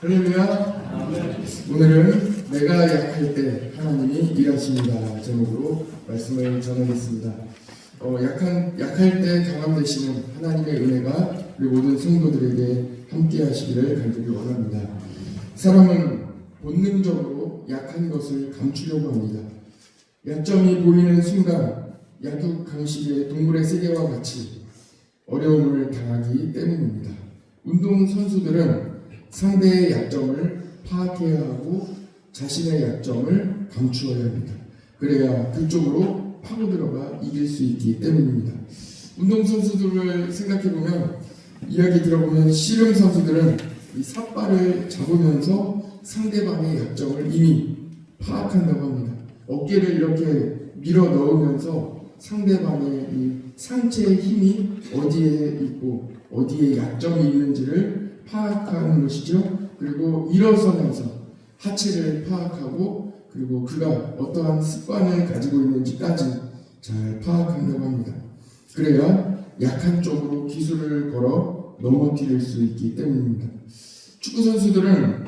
할렐루야. 오늘은 내가 약할 때 하나님이 일하십니다 제목으로 말씀을 전하겠습니다. 어, 약한 약할 때 강함 되시는 하나님의 은혜가 우리 모든 성도들에게 함께 하시기를 간절히 원합니다. 사람은 본능적으로 약한 것을 감추려고 합니다. 약점이 보이는 순간 약육 강식의 동물의 세계와 같이 어려움을 당하기 때문입니다. 운동 선수들은 상대의 약점을 파악해야 하고 자신의 약점을 감추어야 합니다. 그래야 그쪽으로 파고 들어가 이길 수 있기 때문입니다. 운동 선수들을 생각해 보면 이야기 들어보면 씨름 선수들은 이 삿발을 잡으면서 상대방의 약점을 이미 파악한다고 합니다. 어깨를 이렇게 밀어 넣으면서 상대방의 이 상체의 힘이 어디에 있고 어디에 약점이 있는지를 파악하는 것이죠. 그리고 일어서면서 하체를 파악하고 그리고 그가 어떠한 습관을 가지고 있는지까지 잘 파악한다고 합니다. 그래야 약한 쪽으로 기술을 걸어 넘어뜨릴 수 있기 때문입니다. 축구 선수들은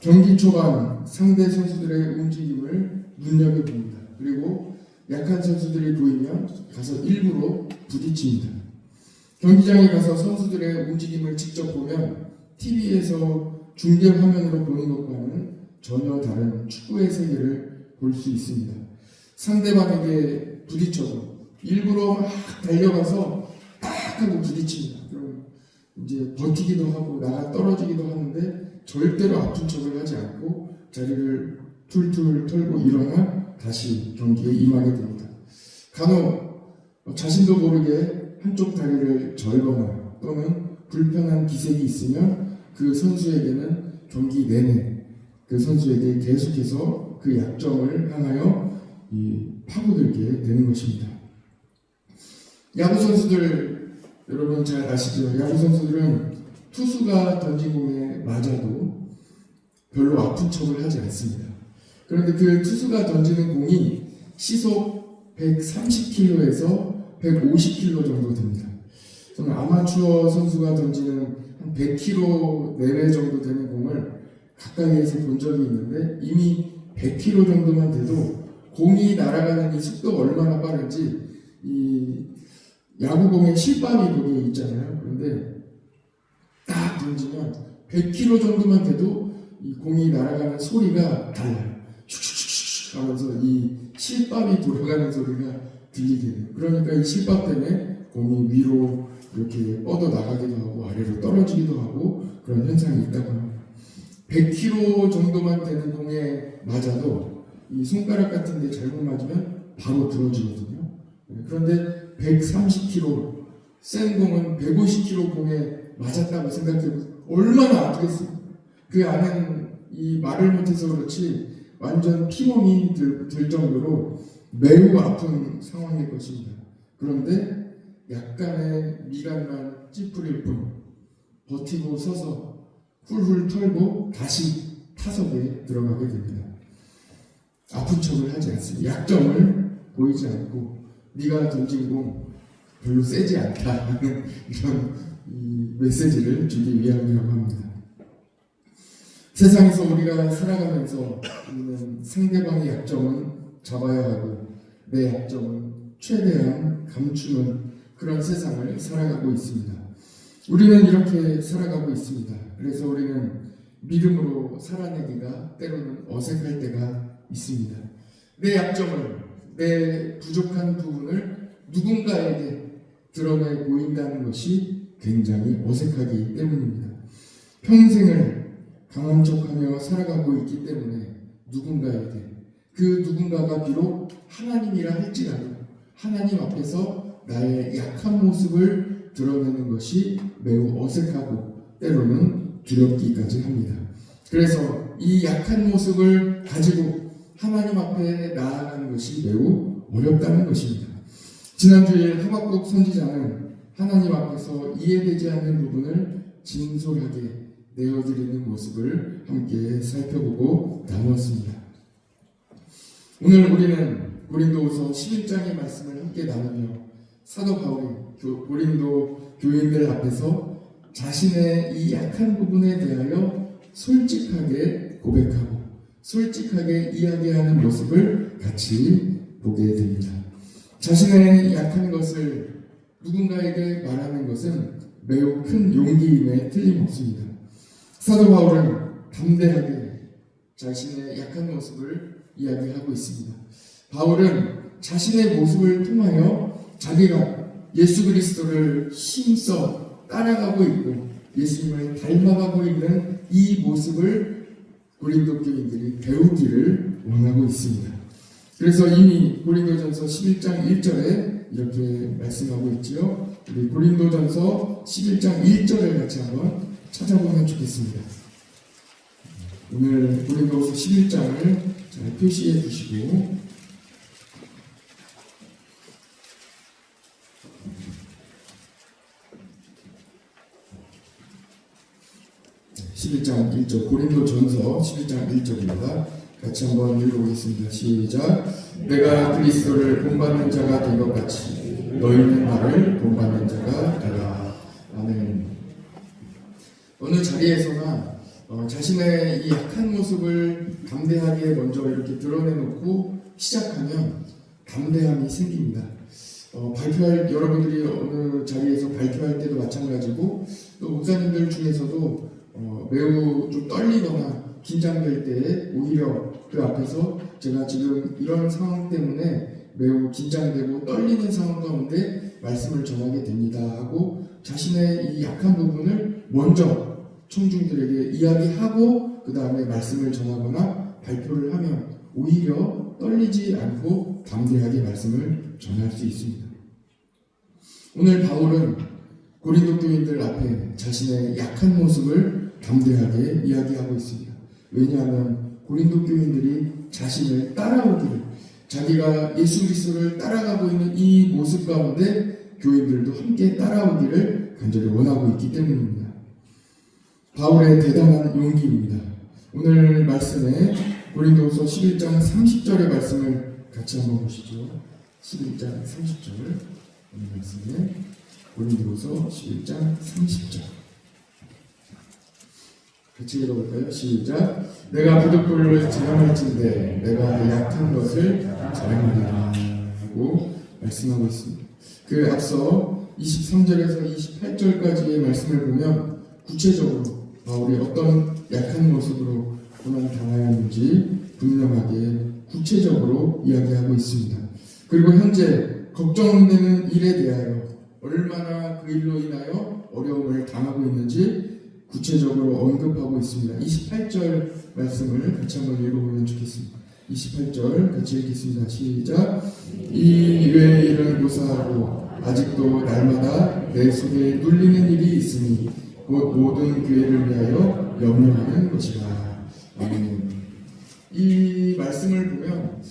경기 초반 상대 선수들의 움직임을 눈여겨봅니다. 그리고 약한 선수들이 보이면 가서 일부러 부딪힙니다. 경기장에 가서 선수들의 움직임을 직접 보면 TV에서 중계 화면으로 보는 것과는 전혀 다른 축구의 세계를 볼 수 있습니다. 상대방에게 부딪혀도 일부러 막 달려가서 딱 하고 부딪힙니다. 그럼 이제 버티기도 하고 나가 떨어지기도 하는데 절대로 아픈 척을 하지 않고 자리를 툴툴 털고 일어나 다시 경기에 임하게 됩니다. 간혹 자신도 모르게 한쪽 다리를 절거나 또는 불편한 기색이 있으면 그 선수에게는 경기 내내 그 선수에게 계속해서 그 약점을 향하여 이 파고들게 되는 것입니다. 야구 선수들 여러분 잘 아시죠? 야구 선수들은 투수가 던진 공에 맞아도 별로 아픈 척을 하지 않습니다. 그런데 그 투수가 던지는 공이 시속 130km에서 150km 정도 됩니다. 저는 아마추어 선수가 던지는 한 100km 내외 정도 되는 공을 가까이에서 본 적이 있는데 이미 100km 정도만 돼도 공이 날아가는 이 속도가 얼마나 빠른지 이 야구공의 실밥이 거기에 있잖아요. 그런데 딱 던지면 100km 정도만 돼도 이 공이 날아가는 소리가 달라요. 슉슉슉슉 하면서 이 실밥이 돌아가는 소리가 들리게 돼요. 그러니까 이 실밥 때문에 공이 위로 이렇게 뻗어 나가기도 하고 아래로 떨어지기도 하고 그런 현상이 있다고 합니다. 100km 정도만 되는 공에 맞아도 이 손가락 같은 데 잘못 맞으면 바로 부러지거든요. 그런데 130km 센 공은 150km 공에 맞았다고 생각해보세요. 얼마나 아프겠어요. 그 안에는 이 말을 못해서 그렇지 완전 피멍이 들, 들 정도로 매우 아픈 상황일 것입니다. 그런데 약간의 미간만 찌푸릴 뿐 버티고 서서 훌훌 털고 다시 타석에 들어가게 됩니다. 아픈 척을 하지 않습니다. 약점을 보이지 않고 네가 던진 공 별로 세지 않다 하는 이런 이 메시지를 주기 위함이라고 합니다. 세상에서 우리가 살아가면서 있는 상대방의 약점은 잡아야 하고 내 약점은 최대한 감추는 그런 세상을 살아가고 있습니다. 우리는 이렇게 살아가고 있습니다. 그래서 우리는 믿음으로 살아내기가 때로는 어색할 때가 있습니다. 내 약점을, 내 부족한 부분을 누군가에게 드러내 보인다는 것이 굉장히 어색하기 때문입니다. 평생을 강한 척하며 살아가고 있기 때문에 누군가에게 그 누군가가 비록 하나님이라 할지라도 하나님 앞에서 나의 약한 모습을 드러내는 것이 매우 어색하고 때로는 두렵기까지 합니다. 그래서 이 약한 모습을 가지고 하나님 앞에 나아가는 것이 매우 어렵다는 것입니다. 지난주에 하박국 선지자는 하나님 앞에서 이해되지 않는 부분을 진솔하게 내어드리는 모습을 함께 살펴보고 나누었습니다. 오늘 우리는 고린도후서 11장의 말씀을 함께 나누며 사도 바울이 교- 고린도 교인들 앞에서 자신의 이 약한 부분에 대하여 솔직하게 고백하고 솔직하게 이야기하는 모습을 같이 보게 됩니다. 자신의 약한 것을 누군가에게 말하는 것은 매우 큰 용기임에 틀림없습니다. 사도 바울은 담대하게 자신의 약한 모습을 이야기하고 있습니다. 바울은 자신의 모습을 통하여 자기가 예수 그리스도를 힘써 따라가고 있고 예수님을 닮아가고 있는 이 모습을 고린도 교인들이 배우기를 원하고 있습니다. 그래서 이미 고린도전서 11장 1절에 이렇게 말씀하고 있지요. 우리 고린도전서 11장 1절을 같이 한번 찾아보면 좋겠습니다. 오늘 고린도서 11장을 잘 표시해 주시고 11장 1절 고린도 전서 11장 1절입니다. 같이 한번 읽어보겠습니다. 시작. 내가 그리스도를 본받는 자가 된 것 같이 너희는 나를 본받는 자가 되라. 아멘. 어느 자리에서나 어, 자신의 이 약한 모습을 담대하게 먼저 이렇게 드러내놓고 시작하면 담대함이 생깁니다. 어, 발표할 여러분들이 어느 자리에서 발표할 때도 마찬가지고 또 목사님들 중에서도 어, 매우 좀 떨리거나 긴장될 때 오히려 그 앞에서 제가 지금 이런 상황 때문에 매우 긴장되고 떨리는 상황 가운데 말씀을 전하게 됩니다 하고 자신의 이 약한 부분을 먼저 청중들에게 이야기하고 그 다음에 말씀을 전하거나 발표를 하면 오히려 떨리지 않고 담대하게 말씀을 전할 수 있습니다. 오늘 바울은 고린도 교인들 앞에 자신의 약한 모습을 담대하게 이야기하고 있습니다. 왜냐하면 고린도 교인들이 자신을 따라오기를 자기가 예수 그리스도를 따라가고 있는 이 모습 가운데 교인들도 함께 따라오기를 간절히 원하고 있기 때문입니다. 바울의 대단한 용기입니다. 오늘 말씀에 고린도서 11장 30절의 말씀을 같이 한번 보시죠. 11장 30절 오늘 말씀에 고린도서 11장 30절 같이 읽어볼까요? 시작. 내가 부득불을 자랑할진대 내가 약한 것을 자랑하리라 하고 말씀하고 있습니다. 그 앞서 23절에서 28절까지의 말씀을 보면 구체적으로 바울이 어떤 약한 모습으로 고난 당하였는지 분명하게 구체적으로 이야기하고 있습니다. 그리고 현재 걱정되는 일에 대하여 얼마나 그 일로 인하여 어려움을 당하고 있는지 구체적으로 언급하고 있습니다. 28절 말씀을 같이 한번 읽어보면 좋겠습니다. 28절 같이 읽겠습니다. 시작. 이 외의 일을 고사하고 아직도 날마다 내 속에 눌리는 일이 있으니 곧 모든 교회를 위하여 염려하는 것이라. 아멘. 이 말씀을 보면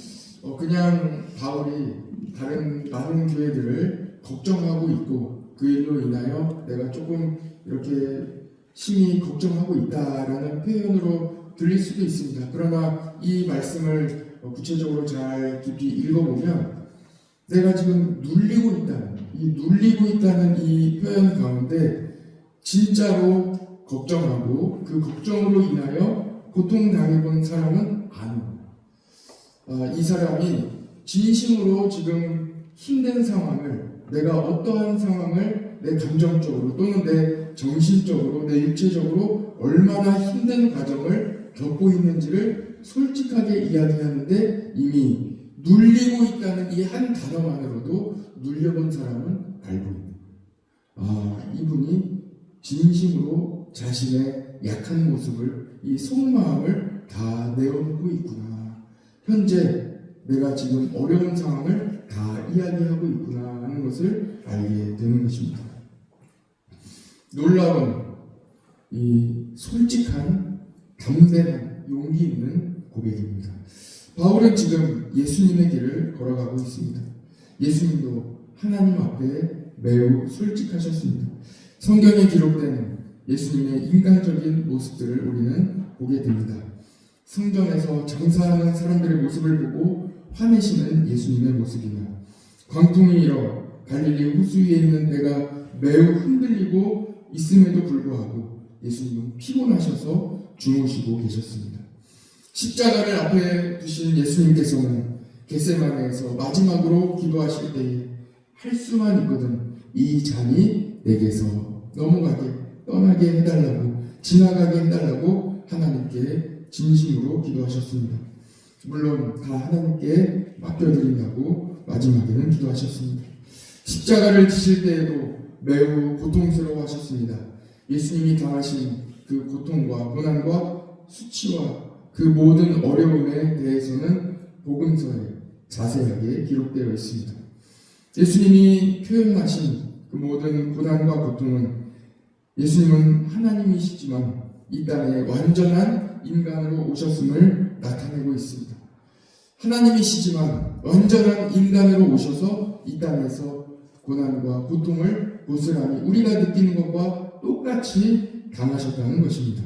어, 그냥 바울이 다른 많은 교회들을 걱정하고 있고 그 일로 인하여 내가 조금 이렇게 심히 걱정하고 있다라는 표현으로 들릴 수도 있습니다. 그러나 이 말씀을 어, 구체적으로 잘 깊이 읽어보면 내가 지금 눌리고 있다는 이 눌리고 있다는 이 표현 가운데 진짜로 걱정하고 그 걱정으로 인하여 고통당해본 사람은 아닙니다. 아, 이 사람이 진심으로 지금 힘든 상황을 내가 어떠한 상황을 내 감정적으로 또는 내 정신적으로 내 육체적으로 얼마나 힘든 과정을 겪고 있는지를 솔직하게 이야기하는데 이미 눌리고 있다는 이 한 단어만으로도 눌려본 사람은 알고 있는 아 이분이 진심으로 자신의 약한 모습을 이 속마음을 다 내어놓고 있구나 현재 내가 지금 어려운 상황을 다 이야기하고 있구나 하는 것을 알게 되는 것입니다. 놀라운 이 솔직한 담대한 용기 있는 고백입니다. 바울은 지금 예수님의 길을 걸어가고 있습니다. 예수님도 하나님 앞에 매우 솔직하셨습니다. 성경에 기록된 예수님의 인간적인 모습들을 우리는 보게 됩니다. 성전에서 장사하는 사람들의 모습을 보고 화내시는 예수님의 모습이나 광풍이 일어 갈릴리 호수 위에 있는 배가 매우 흔들리고 있음에도 불구하고 예수님은 피곤하셔서 주무시고 계셨습니다. 십자가를 앞에 두신 예수님께서는 겟세마네에서 마지막으로 기도하실 때에 할 수만 있거든 이 잔이 내게서 넘어가게 떠나게 해달라고 지나가게 해달라고 하나님께 진심으로 기도하셨습니다. 물론 다 하나님께 맡겨드린다고 마지막에는 기도하셨습니다. 십자가를 지실 때에도 매우 고통스러워하셨습니다. 예수님이 당하신 그 고통과 고난과 수치와 그 모든 어려움에 대해서는 복음서에 자세하게 기록되어 있습니다. 예수님이 표현하신 그 모든 고난과 고통은 예수님은 하나님이시지만 이 땅에 완전한 인간으로 오셨음을 나타내고 있습니다. 하나님이시지만 완전한 인간으로 오셔서 이 땅에서 고난과 고통을 고스란히 우리가 느끼는 것과 똑같이 당하셨다는 것입니다.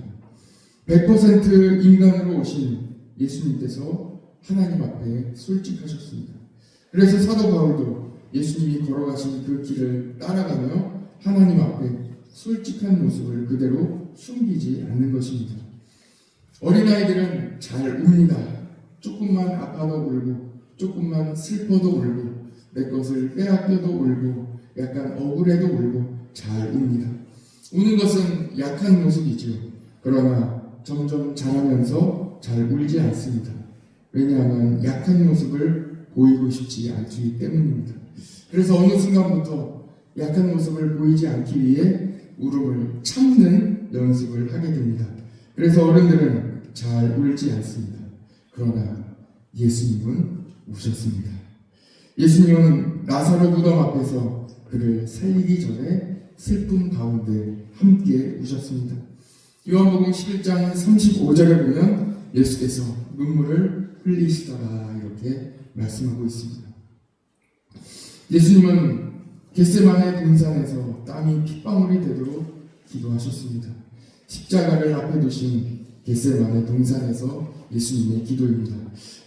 100% 인간으로 오신 예수님께서 하나님 앞에 솔직하셨습니다. 그래서 사도 바울도 예수님이 걸어가신 그 길을 따라가며 하나님 앞에 솔직한 모습을 그대로 숨기지 않는 것입니다. 어린아이들은 잘 웁니다. 조금만 아파도 울고, 조금만 슬퍼도 울고, 내 것을 빼앗겨도 울고, 약간 억울해도 울고, 잘 웁니다. 우는 것은 약한 모습이죠. 그러나 점점 자라면서 잘 울지 않습니다. 왜냐하면 약한 모습을 보이고 싶지 않기 때문입니다. 그래서 어느 순간부터 약한 모습을 보이지 않기 위해 울음을 참는 연습을 하게 됩니다. 그래서 어른들은 잘 울지 않습니다. 그러나 예수님은 우셨습니다. 예수님은 나사로 무덤 앞에서 그를 살리기 전에 슬픔 가운데 함께 우셨습니다. 요한복음 11장 35절에 보면 예수께서 눈물을 흘리시더라 이렇게 말씀하고 있습니다. 예수님은 겟세마네 동산에서 땀이 핏방울이 되도록 기도하셨습니다. 십자가를 앞에 두신 겟세마네 동산에서 예수님의 기도입니다.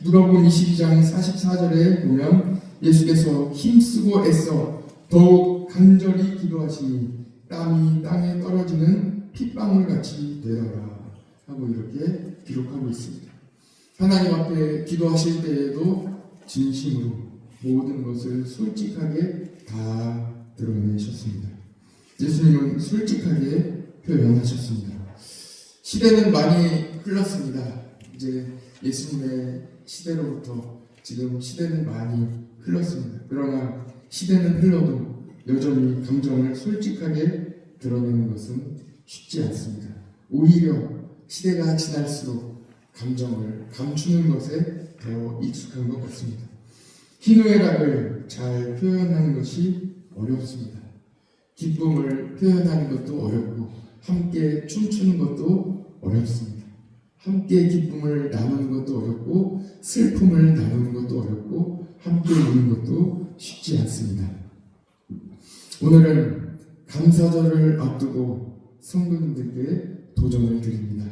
누가복음 22장 44절에 보면 예수께서 힘쓰고 애써 더욱 간절히 기도하시니 땀이 땅에 떨어지는 핏방울 같이 되더라 하고 이렇게 기록하고 있습니다. 하나님 앞에 기도하실 때에도 진심으로 모든 것을 솔직하게 다 드러내셨습니다. 예수님은 솔직하게 표현하셨습니다. 시대는 많이 흘렀습니다. 이제 예수님의 시대로부터 지금 시대는 많이 흘렀습니다. 그러나 시대는 흘러도 여전히 감정을 솔직하게 드러내는 것은 쉽지 않습니다. 오히려 시대가 지날수록 감정을 감추는 것에 더 익숙한 것 같습니다. 희노애락을 잘 표현하는 것이 어렵습니다. 기쁨을 표현하는 것도 어렵고 함께 춤추는 것도 어렵습니다. 함께 기쁨을 나누는 것도 어렵고 슬픔을 나누는 것도 어렵고 함께 우는 것도 쉽지 않습니다. 오늘은 감사절을 앞두고 성도님들께 도전을 드립니다.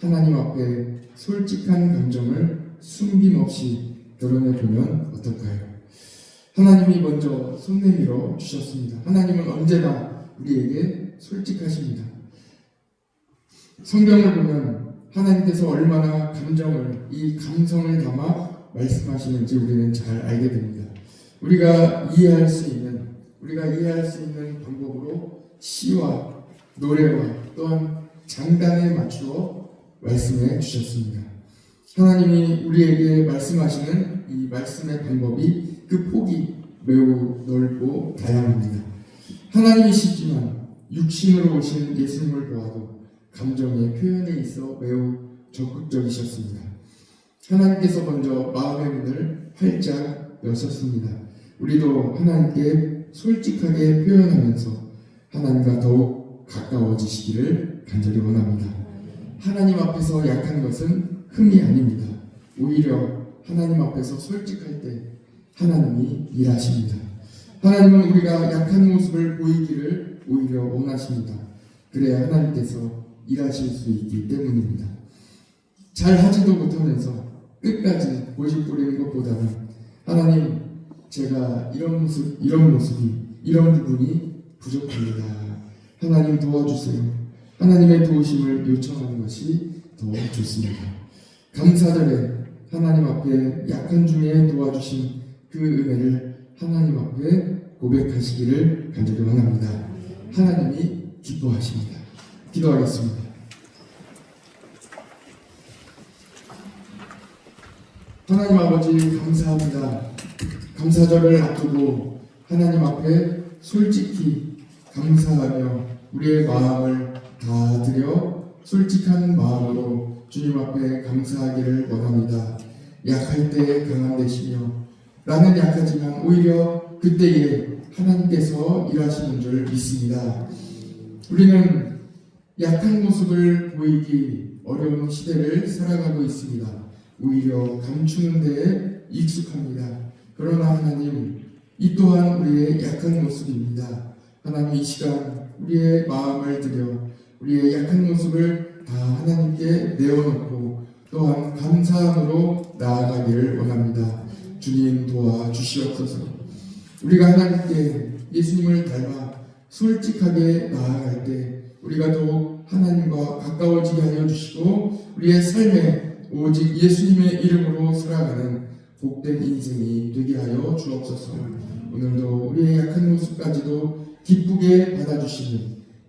하나님 앞에 솔직한 감정을 숨김없이 드러내 보면 어떨까요? 하나님이 먼저 손 내밀어 주셨습니다. 하나님은 언제나 우리에게 솔직하십니다. 성경을 보면 하나님께서 얼마나 감정을, 이 감성을 담아 말씀하시는지 우리는 잘 알게 됩니다. 우리가 이해할 수 있는, 우리가 이해할 수 있는 방법으로 시와 노래와 또한 장단에 맞추어 말씀해 주셨습니다. 하나님이 우리에게 말씀하시는 이 말씀의 방법이 그 폭이 매우 넓고 다양합니다. 하나님이시지만 육신으로 오신 예수님을 보아도 감정의 표현에 있어 매우 적극적이셨습니다. 하나님께서 먼저 마음의 문을 활짝 여셨습니다. 우리도 하나님께 솔직하게 표현하면서 하나님과 더욱 가까워지시기를 간절히 원합니다. 하나님 앞에서 약한 것은 흠이 아닙니다. 오히려 하나님 앞에서 솔직할 때 하나님이 일하십니다. 하나님은 우리가 약한 모습을 보이기를 오히려 원하십니다. 그래야 하나님께서 일하실 수 있기 때문입니다. 잘 하지도 못하면서 끝까지 고집 부리는 것보다는 하나님 제가 이런 모습 이런 모습이 이런 부분이 부족합니다. 하나님 도와주세요. 하나님의 도우심을 요청하는 것이 더 좋습니다. 감사절에 하나님 앞에 약한 중에 도와주신 그 은혜를 하나님 앞에 고백하시기를 간절히 원합니다. 하나님이 기뻐하십니다. 기도하겠습니다. 하나님 아버지 감사합니다. 감사절을 앞두고 하나님 앞에 솔직히 감사하며 우리의 마음을 다 드려 솔직한 마음으로 주님 앞에 감사하기를 원합니다. 약할 때 강함 되시며 나는 약하지만 오히려 그때에 하나님께서 일하시는 줄 믿습니다. 우리는 약한 모습을 보이기 어려운 시대를 살아가고 있습니다. 오히려 감추는 데에 익숙합니다. 그러나 하나님, 이 또한 우리의 약한 모습입니다. 하나님 이 시간 우리의 마음을 들여 우리의 약한 모습을 다 하나님께 내어놓고 또한 감사함으로 나아가기를 원합니다. 주님 도와 주시옵소서. 우리가 하나님께 예수님을 닮아 솔직하게 나아갈 때 우리가 더욱 하나님과 가까워지게 하여 주시고 우리의 삶에 오직 예수님의 이름으로 살아가는 복된 인생이 되게 하여 주옵소서. 오늘도 우리의 약한 모습까지도 기쁘게 받아주시는